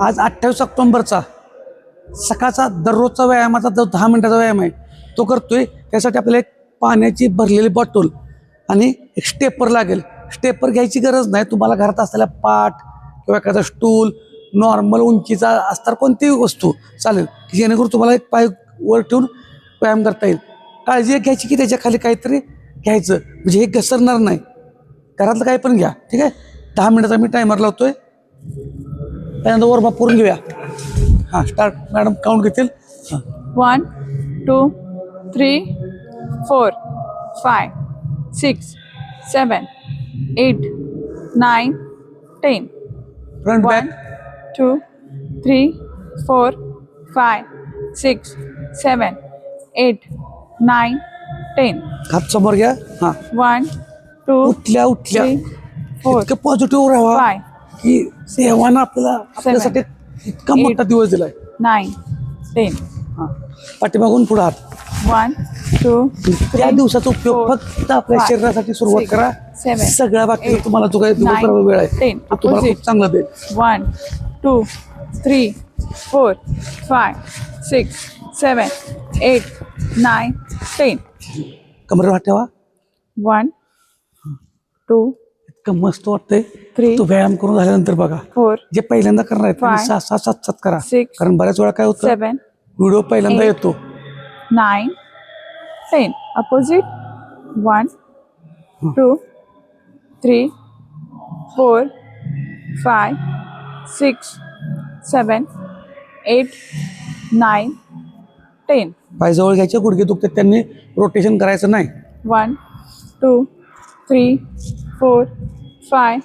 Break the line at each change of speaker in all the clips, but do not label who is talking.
आज अठ्ठावीस ऑक्टोंबरचा सकाळचा दररोजचा व्यायामाचा जो दहा मिनटाचा व्यायाम आहे तो करतोय. त्यासाठी आपल्याला एक पाण्याची भरलेली बॉटल आणि एक स्टेपर लागेल. स्टेपर घ्यायची गरज नाही. तुम्हाला घरात असलेला पाट किंवा एखादा स्टूल नॉर्मल उंचीचा असणार कोणतीही वस्तू चालेल की जेणेकरून तुम्हाला एक पाय वर ठेवून व्यायाम करता येईल. काळजी एक घ्यायची की त्याच्याखाली काहीतरी घ्यायचं. म्हणजे हे घसरणार नाही. घरातलं काही पण घ्या. ठीक आहे? दहा मिनिटाचा मी टायमर लावतोय. पहिल्यांदा वर बाप करून घेऊया. हां स्टार्ट मॅडम काउंट घेतील.
One two three four five six seven eight nine ten
front one
two three four five six seven eight nine ten
खात समोर घ्या. हां.
वन टू
उठल्या उठल्या. पॉझिटिव्ह राहा.
फाय
की देवानं आपल्याला आपल्यासाठी इतका मोठा दिवस दिलाय
ten.
हां पाठीमागून पुढे हात
One, two,
त्या दिवसाचा उपयोग
four,
फक्त आपल्या
five,
शरीरासाठी सुरुवात
six,
करा
seven,
सगळ्या बाकी
eight,
तुम्हाला जो काही
nine,
वेळ आहे
ten.
तो तुम्हाला खूप
Opposite.
चांगला देईल
One, two, three, four, five, six, seven, eight, nine, ten.
कमरेवर हात ठेवा
One, two,
इतकं मस्त वाटतंय. तो व्यायाम करून झाल्यानंतर बघा. जे पहिल्यांदा करणार आहेत
Five,
सहा सहा सात सात करा. कारण बऱ्याच वेळा काय होतं? व्हिडिओ पहिल्यांदा. येतो.
Nine, ten. Opposite. One, two, three, four, five, six, seven, eight, nine, ten.
पाय जवळ घ्यायचे गुडघे दुखतात त्यांनी रोटेशन करायचं नाही.
One, two, three, four, five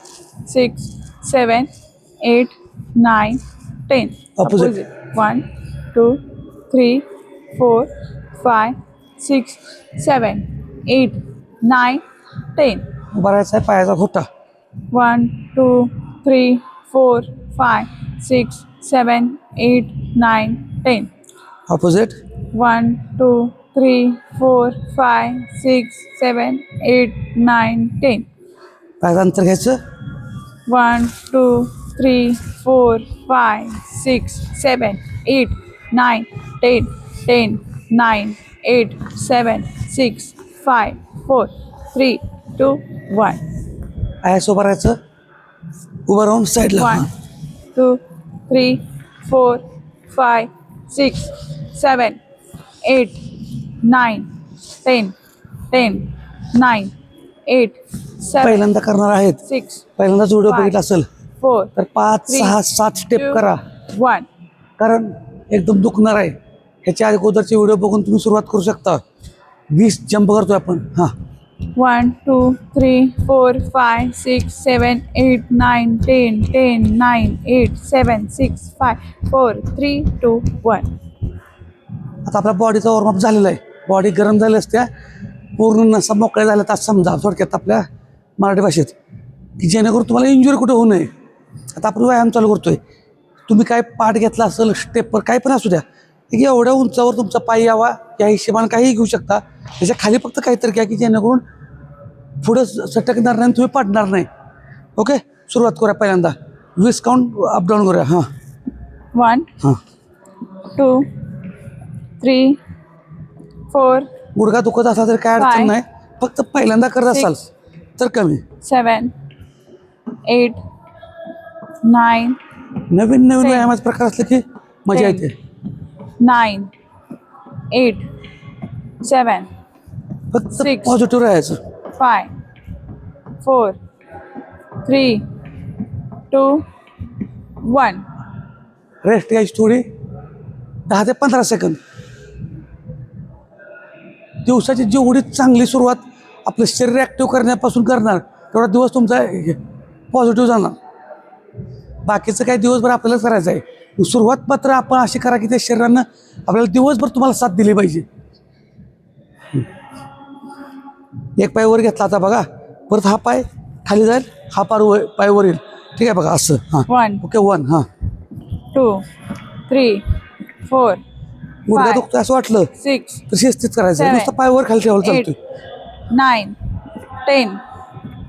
six seven eight nine ten
opposite
one two three four five six seven eight nine ten
बरायचा आहे पायाचा खोटा
one two three four five six seven eight nine ten
opposite
one two three four five six seven eight nine
ten पायांतर घ्यायचं?
One two three four five six seven eight nine ten ten nine eight seven six five four three two one.
Eyes उभं राहायचं? उभं राहून साईडला.
One two three four five six seven eight nine ten ten nine eight
पहिल्यांदा करणार आहेत.
six,
पहिल्यांदाच video. बघितला असेल.
four,
तर पाच सहा सात स्टेप करा.
one.
कारण एकदम दुखणार आहे. ह्याच्या अगोदरचे व्हिडिओ बघून तुम्ही सुरुवात करू शकता. वीस जंप करतोय आपण. हां.
One, two, three, four, five, six, seven, eight, nine, ten, ten, nine, eight, seven, six, five, four, three, two, one.
आता आपल्या बॉडीचा वॉर्मअप झालेला आहे. बॉडी गरम झाली असत्या पूर्ण नसा मोकळ्या झाल्या तर समजा. थोडक्यात आपल्या मराठी भाषेत की जेणेकरून तुम्हाला इंजुरी कुठे होऊ नये. आता आपण व्यायाम चालू करतोय. तुम्ही काय पाठ घेतला असेल स्टेपवर काय पण असू द्या की एवढ्या उंचावर तुमचा पाय यावा या हिशेबाने काहीही घेऊ शकता. त्याच्याखाली फक्त काहीतरी घ्या की जेणेकरून पुढं सटकणार नाही तुम्ही पडणार नाही. ओके सुरुवात करूया पहिल्यांदा. वीस काउंट अपडाऊन करूया. हां.
One,
हां.
two, three, four,
गुडघा दुखत असला तरी काय अडचण. नाही. फक्त पहिल्यांदा करत असाल. तर कमी
seven, eight, nine,
नवीन नवीन. व्यायामाचे प्रकार असले की मजा. येते
nine, eight, seven,
फक्त
Six.
पॉझिटिव्ह राहायचं
five, four, three, two, one.
Rest घ्यायची थोडी दहा ते पंधरा सेकंद दिवसाची जेवढी चांगली सुरुवात आपलं शरीर ॲक्टिव्ह करण्यापासून करणार तेवढा दिवस तुमचा पॉझिटिव्ह जाणार. बाकीचं काही दिवसभर आपल्यालाच करायचं आहे. सुरुवात मात्र आपण अशी करा की त्या शरीरानं आपल्याला दिवसभर तुम्हाला साथ दिली पाहिजे. एक पाय वर घेतला आता बघा. परत हा पाय खाली जाईल हा पार पाय वर येईल. ठीक आहे बघा असं. हां.
One,
ओके वन हां.
Two, three, four,
गुडघा. दुखतोय असं वाटलं.
six,
तर शिस्तीत करायचं. नुसतं पाय वर खाली ठेवायला चालतोय.
Nine, ten,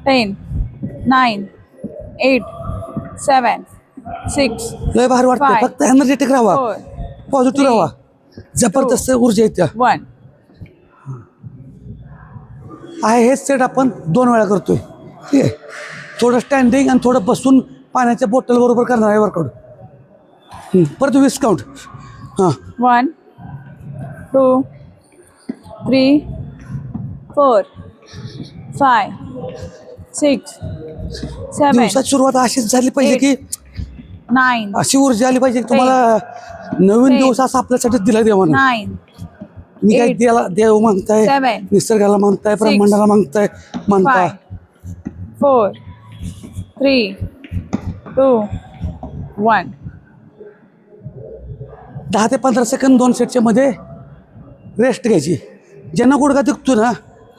ten, nine, eight, seven, six
लय भारी वाटतं. फक्त एनर्जेटिक राहा.
Four
positive. राहा. जबरदस्त ऊर्जा येत्या.
वन
आहे हेच सेट आपण दोन वेळा करतोय. ठीक आहे? थोडं स्टँडिंग आणि थोडं बसून पाण्याच्या बॉटल बरोबर करणार आहे वर्कआउट परत वीस काउंट हां.
One two three four five six seven
दिवसाची सुरुवात अशीच झाली पाहिजे की
नाईन
अशी ऊर्जा आली पाहिजे की तुम्हाला नवीन. दिवस असा आपल्यासाठी दिला देवानं
नाईन
मी काय
Eight.
देवाला देव मागताय
Seven.
निसर्गाला मागताय ब्रह्मांडाला मागताय मानताय
five four three two one
दहा ते पंधरा सेकंद दोन सेटच्या मध्ये रेस्ट घ्यायची ज्यांना गुडघा दुखतो ना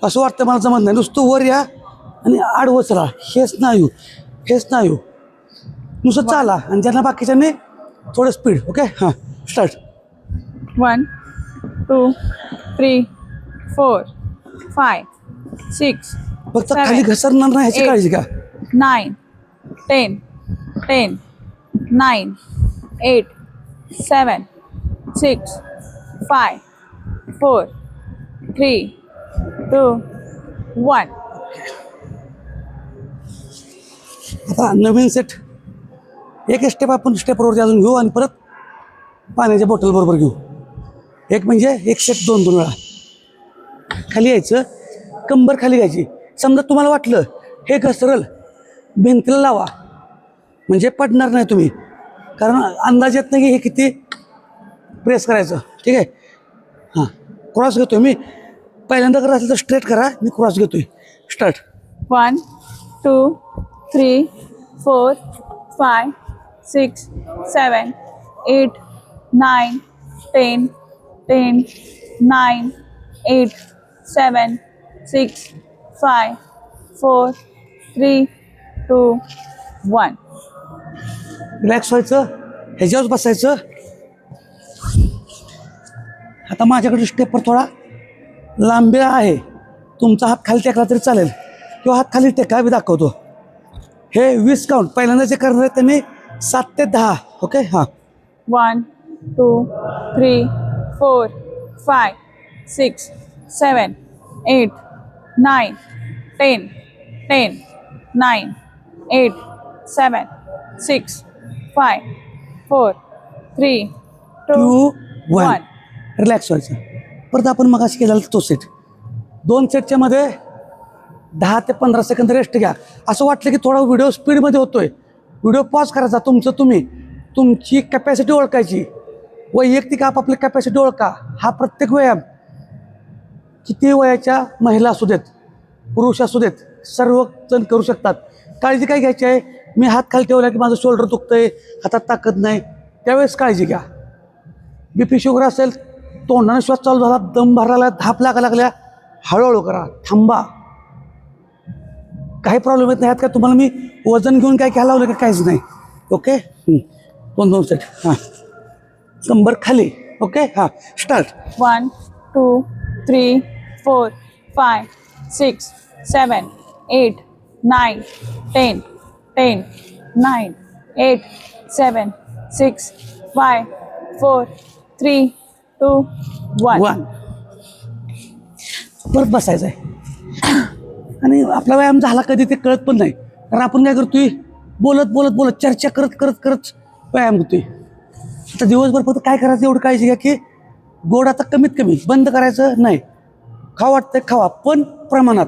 असं वाटतं मला जमत नाही नुसतं वर या आणि आडवं चला हेच नायू हेच नायू नुसतं चाला आणि ज्यांना बाकीच्यांनी थोडं स्पीड ओके हां start
one two three four five six
फक्त. खाली घसरणार नाही ह्याची. काळजी घ्या.
nine, ten, ten, nine, eight, seven, six, five, four, three, two one
आता नवीन सेट एक स्टेप आपण स्टेपवरती अजून घेऊ आणि परत पाण्याच्या बॉटल बरोबर घेऊ. एक म्हणजे एक सेट दोन दोन वेळा. खाली यायचं कंबर खाली घ्यायची. समजा तुम्हाला वाटलं हे घसरल भिंतीला लावा. म्हणजे पडणार नाही तुम्ही. कारण अंदाज येत नाही की हे किती प्रेस करायचं. ठीक आहे? हां. क्रॉस घेतो मी. पहिल्यांदा करा असेल तर स्ट्रेट करा मी क्रॉस घेतोय. Start
one two three four five six seven eight nine ten ten nine eight seven six five four three two one
relax व्हायचं ह्याच्यावर बसायचं. आता माझ्याकडे स्टेपवर थोडा. लांबी आहे. तुमचा हात खाली टेकला तरी चालेल. तो हात खाली टेका मी दाखवतो. हे वीस काउंट पहिल्यांदा जे करणार आहे त्यांनी सात ते दहा. ओके हा.
One two three four five six seven eight nine ten ten nine eight seven six five four three
two one relax व्हायचं परत आपण मग अशी केलेला तो सेट दोन सेटच्या मध्ये दहा ते पंधरा सेकंद रेस्ट घ्या. असं वाटलं की थोडा व्हिडिओ स्पीडमध्ये होतोय. व्हिडिओ पॉज करायचा. तुमचं तुम्ही. तुमची कॅपॅसिटी ओळखायची. वैयक्तिक आपापली कॅपॅसिटी ओळखा. हा प्रत्येक व्यायाम किती वयाच्या महिला असू देत पुरुष असू देत सर्व जण करू शकतात. काळजी काय घ्यायची आहे? मी हात खाली ठेवला की माझं शोल्डर दुखतंय हातात ताकद नाही. त्यावेळेस काळजी घ्या. बी पी शुगर असेल तोंडाने श्वास चालू झाला दम भरायला धाप लागा लागल्या. हळूहळू करा थांबा. काही प्रॉब्लेम येत नाही का? तुम्हाला मी वजन घेऊन काय घ्यायला लावलं का? काहीच नाही. ओके दोन दोन सेट हां. कंबर खाली. ओके हां. Start
one two three four five six seven eight nine ten ten nine eight seven six five four three one.
One परत बसायचं आहे आणि आपला व्यायाम झाला कधी ते कळत पण नाही. कारण आपण काय करतोय बोलत बोलत बोलत चर्चा करत करत करत व्यायाम होतोय. आता दिवसभर फक्त काय करायचं एवढं काळजी घ्या की गोड आता कमीत कमी बंद करायचं नाही. खावा वाटतंय खावा पण प्रमाणात.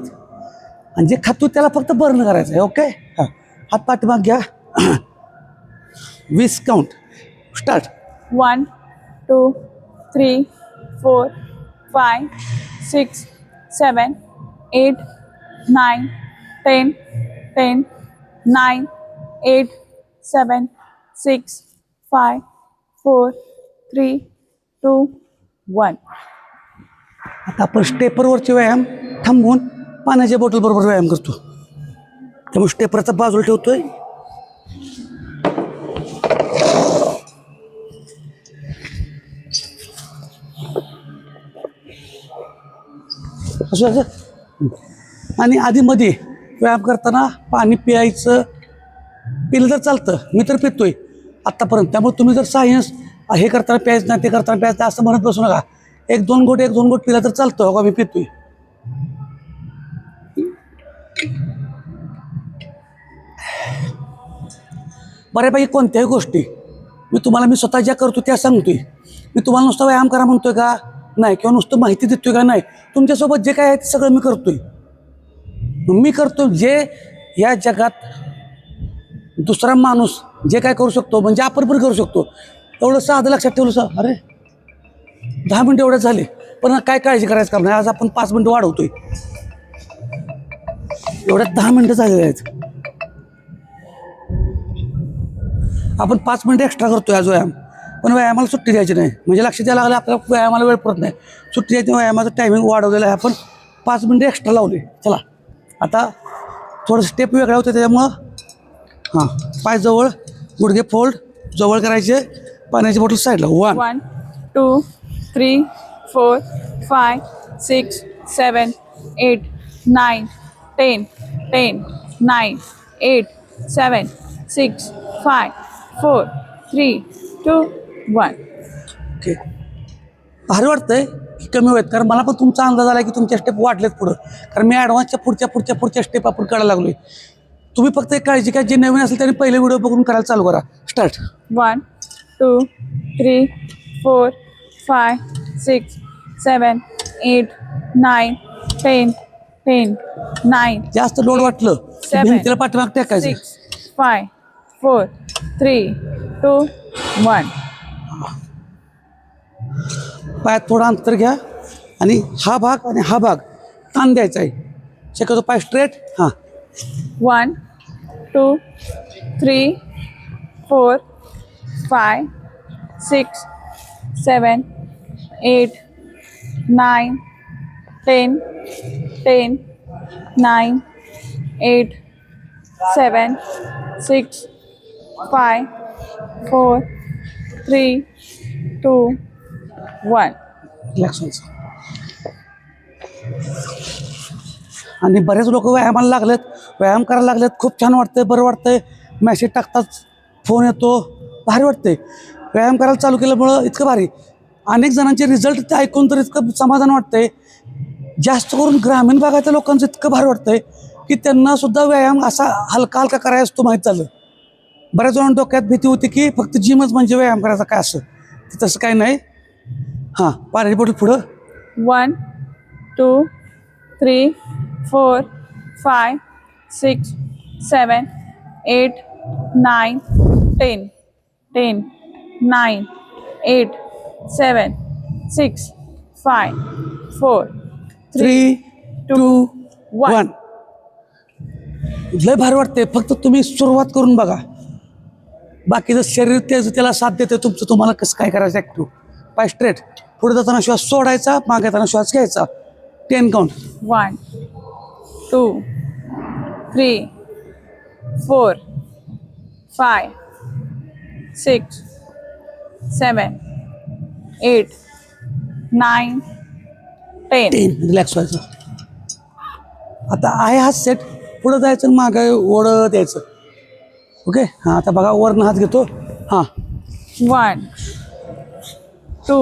आणि जे खातो त्याला फक्त बर्न करायचं आहे ओके हां. हात पाठीमाग घ्या. वीस count start
One, two, three four five six seven eight nine ten ten nine eight seven six five four three two one.
आता आपण स्टेपरवरचे व्यायाम थांबवून पाण्याच्या बॉटल बरोबर व्यायाम करतो. त्यामुळे स्टेपरचा बाजूला आहे असं असं आणि आधीमध्ये व्यायाम करताना पाणी प्यायचं पिलं तर चालतं. मी तर पितोय. आत्तापर्यंत त्यामुळे तुम्ही जर सायन्स हे करताना प्यायचं नाही ते करताना प्यायचं नाही असं म्हणत बसू नका. एक दोन गोट एक दोन गोट पिला तर चालतं. हो का? मी पितोय. बऱ्यापैकी कोणत्याही गोष्टी मी तुम्हाला मी स्वतः ज्या करतो त्या सांगतोय. मी तुम्हाला नुसता व्यायाम करा म्हणतोय का? नाही किंवा नुसतं माहिती देतोय का नाही? तुमच्यासोबत जे काय आहे ते सगळं मी करतोय. मी करतो जे या जगात दुसरा माणूस जे काय करू शकतो म्हणजे आपण पण करू शकतो. एवढं साधं लक्षात ठेवलं सर अरे दहा मिनटं एवढ्याच झाले. पण काय काळजी करायचं काम नाही? आज आपण पाच मिनटं वाढवतोय. एवढ्यात दहा मिनटं झालेले आहेत. आपण पाच मिनटं एक्स्ट्रा करतोय आज व्यायाम. पण व्यायामाला सुट्टी द्यायची नाही. म्हणजे लक्ष द्यायला लागलं आपल्याला व्यायामाला वेळ पडत नाही. सुट्टी द्यायची व्यायामाचं टायमिंग वाढवलेलं आहे. आपण पाच मिनटं एक्स्ट्रा लावले. चला. आता थोडं स्टेप वेगळा होते त्याच्यामुळं हां पाय जवळ गुडघे फोल्ड जवळ करायचे. पाण्याची बॉटल साईडला one
one two three four five six seven eight nine ten ten nine eight seven six five four three two one
okay. भारी वाटतंय की कमी वेळेत कारण मला पण तुमचा अंदाज आला की तुमच्या स्टेप वाढलेत पुढं. कारण मी ॲडव्हान्सच्या पुढच्या पुढच्या पुढच्या स्टेप आपण करायला लागलोय. तुम्ही फक्त एक काळजी घ्या जे नवीन असेल त्यांनी पहिले व्हिडिओ बघून करायला चालू करा. Start
one two three four five six seven eight nine ten ten nine
जास्त लोड वाटलं. भिंतीला पाठीमाग टाकायचं.
Six five four three two one
पायात थोडं अंतर घ्या आणि हा भाग आणि हा भाग ताण द्यायचा आहे. शक्यतो पाय स्ट्रेट हां.
One two three four five six seven eight nine ten ten nine eight seven six five four three two one.
Relax आणि बरेच लोक व्यायामाला लागलेत. व्यायाम करायला लागलेत. खूप छान वाटतंय बरं वाटतंय. मॅसेज टाकताच फोन येतो. भारी वाटतंय. व्यायाम करायला चालू केल्यामुळं इतकं भारी. अनेक जणांचे रिझल्ट ते ऐकून तर इतकं समाधान वाटतंय. जास्त करून ग्रामीण भागातल्या लोकांचं इतकं भारी वाटतंय की त्यांना सुद्धा व्यायाम असा हलका हलका करायचा तो माहीत झालं. बऱ्याच जणांना डोक्यात भीती होती की फक्त जिमच म्हणजे व्यायाम करायचा काय असं. तसं काय नाही. हां पाण्याची बॉटल पुढं.
One two three four five six seven eight nine ten ten nine eight seven six five four
three two one लय भारी वाटते फक्त तुम्ही सुरुवात करून बघा. बाकीचं शरीर त्याचं त्याला साथ देते तुमचं तुम्हाला कसं काय करायचं ॲक्टिव्ह पाय स्ट्रेट पुढे जाताना श्वास सोडायचा मागे येताना श्वास घ्यायचा. Ten count
One, two, three, four, five, six, seven, eight, nine, ten.
Ten relax व्हायचं. आता आहे हा सेट पुढं जायचं मागे ओढत यायचं ओके? हां आता बघा वरनं हात घेतो. हां.
One two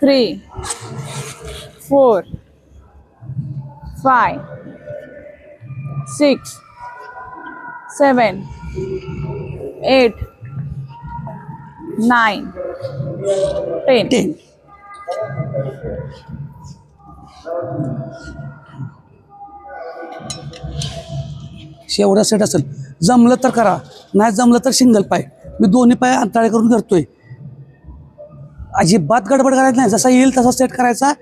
three four five six seven eight nine ten.
Ten. शेवढा set असेल. जमलं तर करा नाही जमलं तर सिंगल पाय. मी दोन्ही पाय अंतराळे करून करतोय अजिबात गडबड करायचं नाही. जसा येईल तसा सेट करायचा.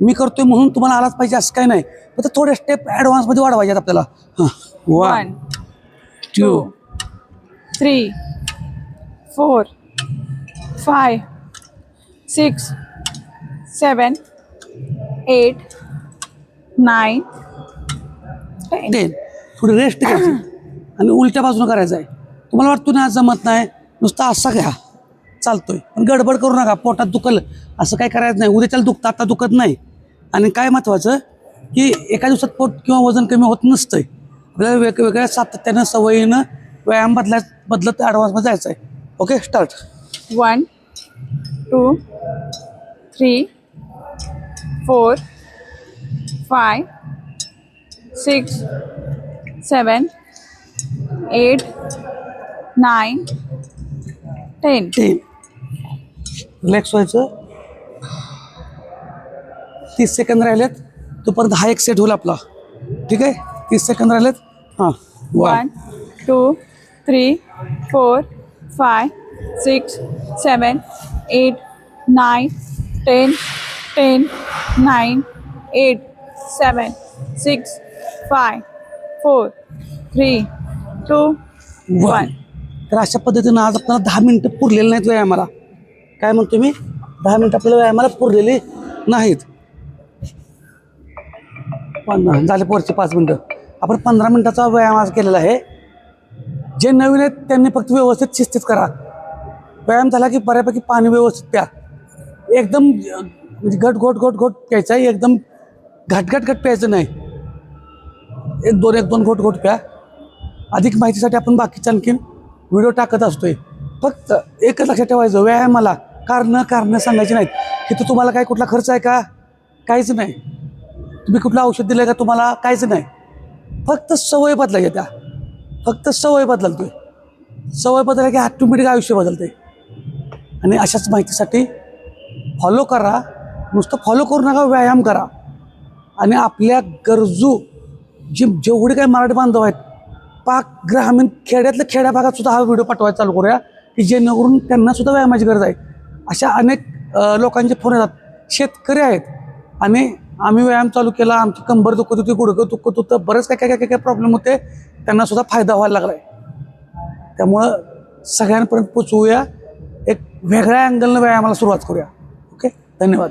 मी करतोय म्हणून तुम्हाला आलाच पाहिजे असं काही नाही. फक्त थोडे स्टेप ॲडव्हान्समध्ये वाढवायचे आपल्याला. हां. One two
four, five, six, seven, eight, nine, ten.
Ten थोडी रेस्ट घ्यायची आणि उलट्या बाजूनं करायचं आहे. तुम्हाला वाटतो ना आज जमत नाही? नुसता असा घ्या. चालतोय. पण गडबड करू नका. पोटात दुखल. असं काय करायचं नाही. उद्याच्याला दुखतं. आता दुखत नाही. आणि काय महत्त्वाचं की एका दिवसात पोट किंवा वजन कमी होत नसतंय. आपल्याला वेगवेगळ्या सातत्यानं सवयीनं व्यायाम बदला बदलत ॲडव्हान्समध्ये जायचं आहे. Okay? Start
one two three four five six seven eight nine ten.
Ten. Relax व्हायचं. तीस सेकंद राहिलेत. तोपर्यंत हा एक सेट होईल आपला. ठीक आहे? तीस सेकंद राहिलेत. हां.
One two three four five six seven eight nine ten ten nine eight seven six five four three two
one तर अशा पद्धतीनं आज आपल्याला दहा मिनटं पुरलेले नाहीत व्यायामाला काय म्हणतो मी? दहा मिनटं आपल्याला व्यायामाला पुरलेली नाहीत. पण झाले पुढचे पाच मिनटं. आपण पंधरा मिनटाचा व्यायाम आज केलेला आहे. जे नवीन आहेत त्यांनी फक्त व्यवस्थित शिस्तीत करा. व्यायाम झाला की बऱ्यापैकी पाणी व्यवस्थित प्या. एकदम म्हणजे घट घोट घोट घोट प्यायचं. आहे एकदम घट घट घट प्यायचं नाही. एक दोन एक दोन घोट घोट प्या. अधिक माहितीसाठी आपण बाकीचा आणखीन व्हिडिओ टाकत असतोय. फक्त एकच लक्षात ठेवायचं व्यायामाला कारणं कारणं सांगायची नाहीत. की तो तुम्हाला काय कुठला खर्च आहे का? काहीच नाही. तुम्ही कुठलं औषध दिलं का तुम्हाला? काहीच नाही. फक्त सवय बदलायची त्या. फक्त सवय बदलतोय. सवय बदलल्या की ऑटोमॅटिक आयुष्य बदलते आणि अशाच माहितीसाठी फॉलो करा. नुसतं फॉलो करू नका व्यायाम करा. आणि आपल्या गरजू जे जेवढे काही मराठी बांधव आहेत पाक ग्रामीण खेड्यातल्या खेड्या भागात सुद्धा हा व्हिडिओ पाठवायला चालू करूया की जेणेकरून त्यांना सुद्धा व्यायामाची गरज आहे. अशा अनेक लोकांचे फोन येतात. शेतकरी आहेत आणि आम्ही व्यायाम चालू केला आमची कंबर दुखत होती गुडघं दुखत होतं बरंच काय काय काय काय प्रॉब्लेम होते त्यांना सुद्धा फायदा व्हायला लागला आहे त्यामुळं सगळ्यांपर्यंत पोचवूया. एक वेगळ्या अँगलनं व्यायामाला सुरुवात करूया. ओके? धन्यवाद.